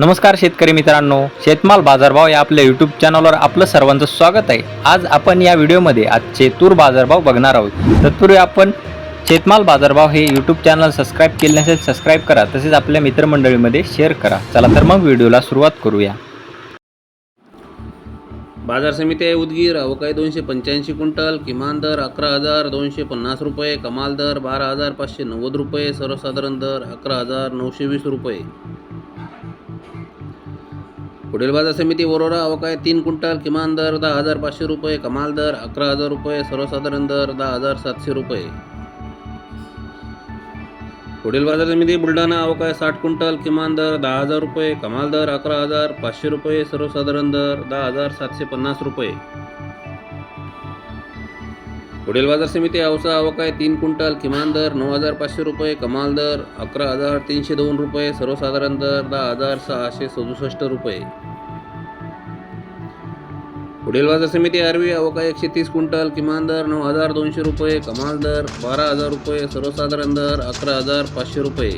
नमस्कार शेतकरी मित्रांनो शेतमाल बाजारभाव या आपल्या यूट्यूब चॅनलवर आपलं सर्वांचं स्वागत आहे. आज आपण या व्हिडिओमध्ये आजचे तूर बाजारभाव बघणार आहोत. तत्पूर्वी आपण शेतमाल बाजारभाव हे यूट्यूब चॅनल सबस्क्राईब केले नसेल सबस्क्राईब करा. तसेच आपल्या मित्रमंडळीमध्ये शेअर करा. चला तर मग व्हिडिओला सुरुवात करूया. बाजार समिती आहे उदगीर. अवकाळी दोनशे पंच्याऐंशी क्विंटल किमान दर अकरा हजार दोनशे पन्नास रुपये कमाल दर बारा हजार पाचशे नव्वद रुपये सर्वसाधारण दर अकरा हजार नऊशे वीस रुपये. पुढील बाजार समिती वरोरा अवकाय तीन क्विंटल किमान दर दहा हजार पाचशे रुपये कमाल दर अकरा हजार रुपये सर्वसाधारण दर दहा हजार सातशे रुपये. पुढील बाजार समिती बुलढाणा अवकाय साठ क्विंटल किमान दर दहा हजार रुपये कमाल दर अकरा हजार पाचशे रुपये सर्वसाधारण दर दहा हजार सातशे पन्नास रुपये. पुढील बाजार समिती औसा अवकाळी तीन क्विंटल किमान दर नऊ हजार पाचशे रुपये कमाल दर अकरा हजार तीनशे दोन रुपये सर्वसाधारण दर दहा हजार सहाशे सदुसष्ट रुपये. पुढील बाजार समिती आरवी अवकाळी एकशे तीस क्विंटल किमान दर नऊ हजार दोनशे रुपये कमाल दर बारा हजार रुपये सर्वसाधारण दर अकरा हजार पाचशे रुपये.